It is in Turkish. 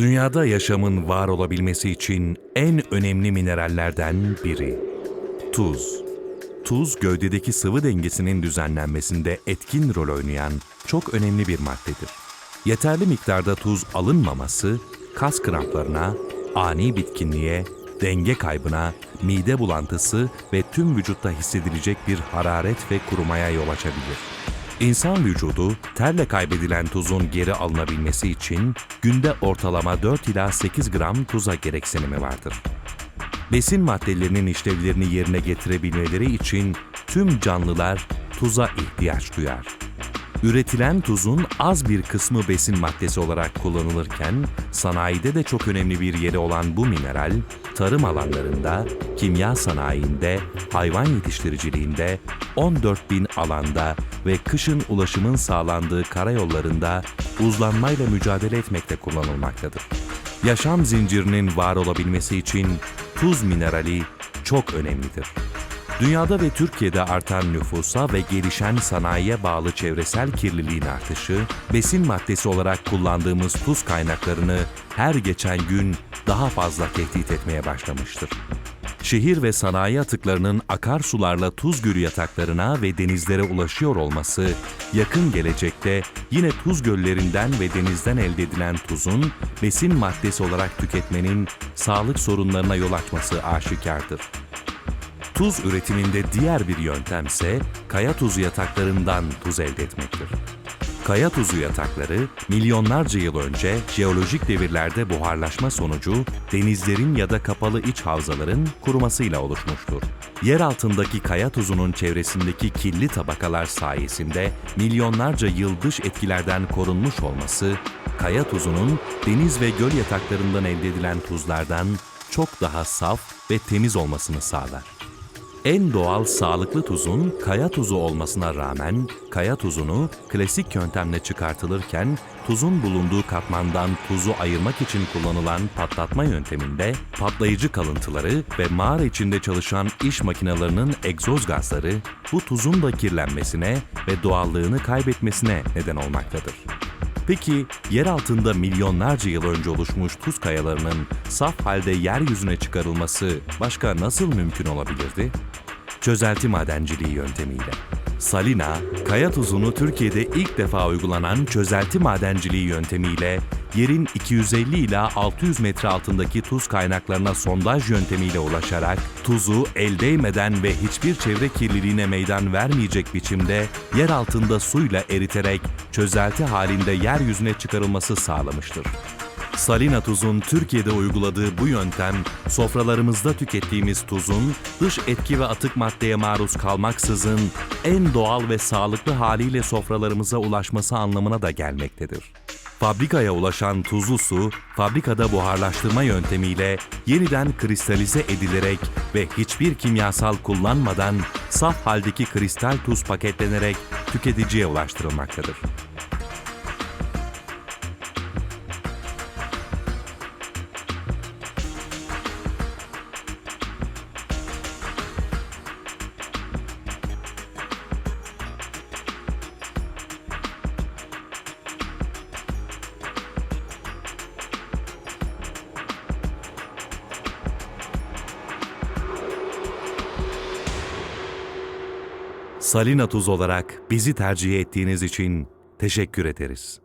Dünyada yaşamın var olabilmesi için en önemli minerallerden biri. Tuz. Tuz, gövdedeki sıvı dengesinin düzenlenmesinde etkin rol oynayan çok önemli bir maddedir. Yeterli miktarda tuz alınmaması, kas kramplarına, ani bitkinliğe, denge kaybına, mide bulantısı ve tüm vücutta hissedilecek bir hararet ve kurumaya yol açabilir. İnsan vücudu terle kaybedilen tuzun geri alınabilmesi için günde ortalama 4 ila 8 gram tuza gereksinimi vardır. Besin maddelerinin işlevlerini yerine getirebilmeleri için tüm canlılar tuza ihtiyaç duyar. Üretilen tuzun az bir kısmı besin maddesi olarak kullanılırken, sanayide de çok önemli bir yeri olan bu mineral, tarım alanlarında, kimya sanayinde, hayvan yetiştiriciliğinde, 14 bin alanda ve kışın ulaşımın sağlandığı karayollarında uzlanmayla mücadele etmekte kullanılmaktadır. Yaşam zincirinin var olabilmesi için tuz minerali çok önemlidir. Dünyada ve Türkiye'de artan nüfusa ve gelişen sanayiye bağlı çevresel kirliliğin artışı, besin maddesi olarak kullandığımız tuz kaynaklarını her geçen gün daha fazla tehdit etmeye başlamıştır. Şehir ve sanayi atıklarının akarsularla tuz gölü yataklarına ve denizlere ulaşıyor olması, yakın gelecekte yine tuz göllerinden ve denizden elde edilen tuzun besin maddesi olarak tüketmenin sağlık sorunlarına yol açması aşikardır. Tuz üretiminde diğer bir yöntemse kaya tuzu yataklarından tuz elde etmektir. Kaya tuzu yatakları milyonlarca yıl önce jeolojik devirlerde buharlaşma sonucu denizlerin ya da kapalı iç havzaların kurumasıyla oluşmuştur. Yer altındaki kaya tuzunun çevresindeki kirli tabakalar sayesinde milyonlarca yıl dış etkilerden korunmuş olması, kaya tuzunun deniz ve göl yataklarından elde edilen tuzlardan çok daha saf ve temiz olmasını sağlar. En doğal sağlıklı tuzun kaya tuzu olmasına rağmen kaya tuzunu klasik yöntemle çıkartılırken tuzun bulunduğu katmandan tuzu ayırmak için kullanılan patlatma yönteminde patlayıcı kalıntıları ve mağara içinde çalışan iş makinelerinin egzoz gazları bu tuzun da kirlenmesine ve doğallığını kaybetmesine neden olmaktadır. Peki yer altında milyonlarca yıl önce oluşmuş tuz kayalarının saf halde yeryüzüne çıkarılması başka nasıl mümkün olabilirdi? Çözelti madenciliği yöntemiyle. Salina, kaya tuzunu Türkiye'de ilk defa uygulanan çözelti madenciliği yöntemiyle yerin 250 ila 600 metre altındaki tuz kaynaklarına sondaj yöntemiyle ulaşarak tuzu el değmeden ve hiçbir çevre kirliliğine meydan vermeyecek biçimde yer altında suyla eriterek çözelti halinde yeryüzüne çıkarılması sağlamıştır. Salina tuzun Türkiye'de uyguladığı bu yöntem, sofralarımızda tükettiğimiz tuzun dış etki ve atık maddeye maruz kalmaksızın en doğal ve sağlıklı haliyle sofralarımıza ulaşması anlamına da gelmektedir. Fabrikaya ulaşan tuzlu su, fabrikada buharlaştırma yöntemiyle yeniden kristalize edilerek ve hiçbir kimyasal kullanmadan saf haldeki kristal tuz paketlenerek tüketiciye ulaştırılmaktadır. Salina Tuz olarak bizi tercih ettiğiniz için teşekkür ederiz.